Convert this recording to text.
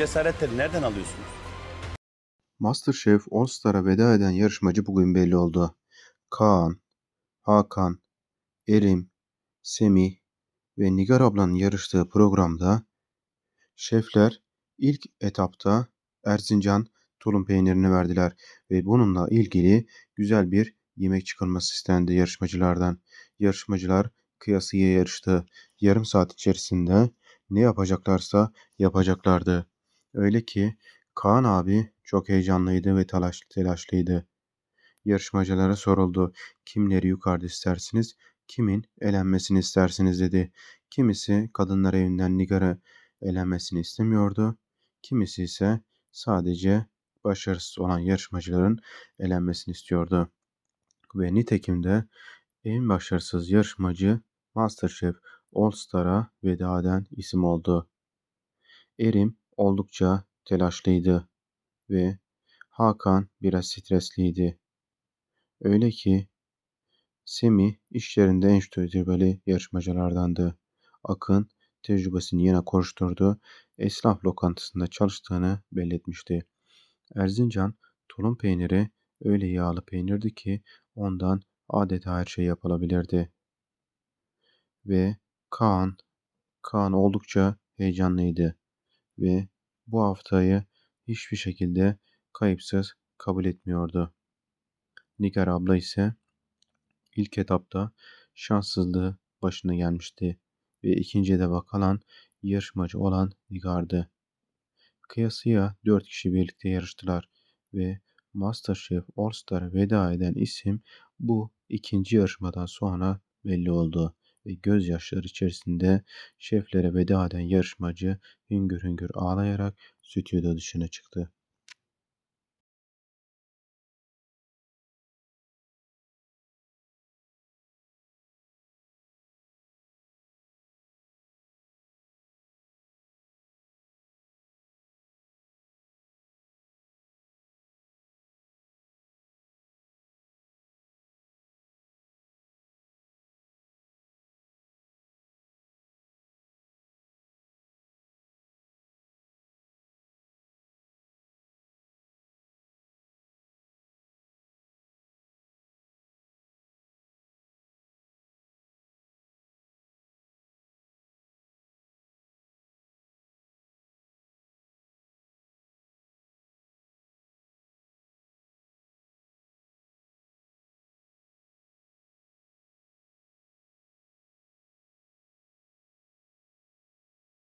cesaretleri nereden alıyorsunuz? MasterChef All Star'a veda eden yarışmacı bugün belli oldu. Kaan, Hakan, Erim, Semih ve Nigar ablanın yarıştığı programda şefler ilk etapta Erzincan tulum peynirini verdiler ve bununla ilgili güzel bir yemek çıkarması istendi yarışmacılardan. Yarışmacılar kıyasıya yarıştı. Yarım saat içerisinde ne yapacaklarsa yapacaklardı. Öyle ki Kaan abi çok heyecanlıydı ve telaş, telaşlıydı. Yarışmacılara soruldu. Kimleri yukarıda istersiniz, kimin elenmesini istersiniz dedi. Kimisi kadınlar evinden Nigar'ı elenmesini istemiyordu. Kimisi ise sadece başarısız olan yarışmacıların elenmesini istiyordu. Ve nitekim de en başarısız yarışmacı MasterChef All Star'a veda eden isim oldu. Erim oldukça telaşlıydı ve Hakan biraz stresliydi. Öyle ki Semih iş yerinde en tecrübeli yarışmacılardandı. Akın tecrübesini yine konuşturdu. Esnaf lokantasında çalıştığını belli etmişti. Erzincan tulum peyniri öyle yağlı peynirdi ki ondan adeta her şey yapılabilirdi. Ve Kaan, Kaan oldukça heyecanlıydı ve bu haftayı hiçbir şekilde kayıpsız kabul etmiyordu. Nigar abla ise ilk etapta şanssızlığı başına gelmişti ve ikinci de kalan yarışmacı olan Nigar'dı. Kıyasıya 4 kişi birlikte yarıştılar ve MasterChef All veda eden isim bu ikinci yarışmadan sonra belli oldu ve gözyaşları içerisinde şeflere veda eden yarışmacı hüngür hüngür ağlayarak stüdyo dışına çıktı.